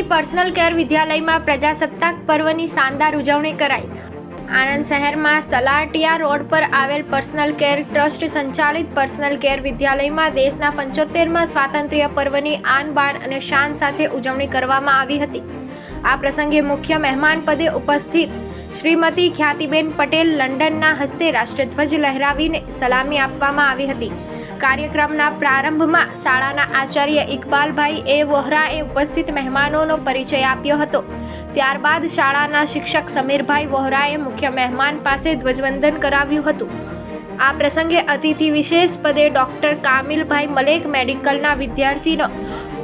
સલામી personal care વિદ્યાલયમાં પ્રજાસત્તાક પર્વની શાનદાર ઉજવણી કરાઈ. આણંદ શહેરમાં સલાટિયા રોડ પર આવેલ પર્સનલ કેર ટ્રસ્ટ સંચાલિત પર્સનલ કેર વિદ્યાલયમાં દેશના પંચોતેરમાં સ્વાતંત્ર્ય પર્વની આન બાન અને શાન સાથે ઉજવણી કરવામાં આવી હતી. આ પ્રસંગે મુખ્ય મહેમાન પદે ઉપસ્થિત શ્રીમતી ખ્યાતિબેન પટેલ લંડનના હસ્તે રાષ્ટ્રધ્વજ લહેરાવીને સલામી આપવામાં આવી હતી. કાર્યક્રમના પ્રારંભમાં શાળાના આચાર્ય ઇકબાલભાઈ એ વોહરાએ ઉપસ્થિત મહેમાનોનો પરિચય આપ્યો હતો. ત્યારબાદ શાળાના શિક્ષક સમીરભાઈ વોહરાએ મુખ્ય મહેમાન પાસે ધ્વજવંદન કરાવ્યું હતું. આ પ્રસંગે અતિથિ વિશેષ પદે ડોક્ટર કામિલભાઈ મલેક મેડિકલના વિદ્યાર્થીનો,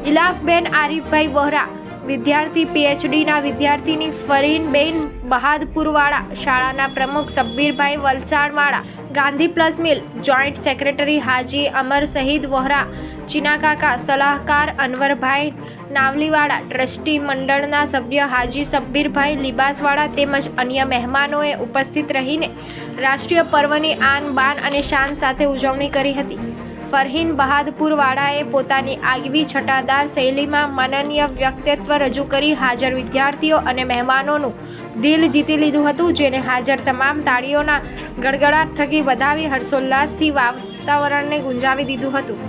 ઇલાફબેન આરીફભાઈ વોહરા વિદ્યાર્થી પીએચડીના વિદ્યાર્થીની ફરીનબેન બહાદપુરવાળા શાળાના પ્રમુખ સબ્બીરભાઈ વલસાડવાળા, Gandhi plus mill, joint secretary Haji Amar Shahid Vohra ચીનાકાકા સલાહકાર અનવરભાઈ નાવલીવાળા, ટ્રસ્ટી મંડળના સભ્ય હાજી સબ્બીરભાઈ લિબાસવાળા તેમજ અન્ય મહેમાનોએ ઉપસ્થિત રહીને રાષ્ટ્રીય પર્વની આન બાન અને શાન સાથે ઉજવણી કરી હતી. ફરહીન બહાદપુરવાળાએ પોતાની આગવી છટાદાર શૈલીમાં માનનીય વ્યક્તિત્વ રજૂ કરી હાજર વિદ્યાર્થીઓ અને મહેમાનોનું દિલ જીતી લીધું હતું, જેને હાજર તમામ તાળીઓના ગડગડાટ થકી વધાવી હર્ષોલ્લાસથી વાતાવરણને ગુંજાવી દીધું હતું.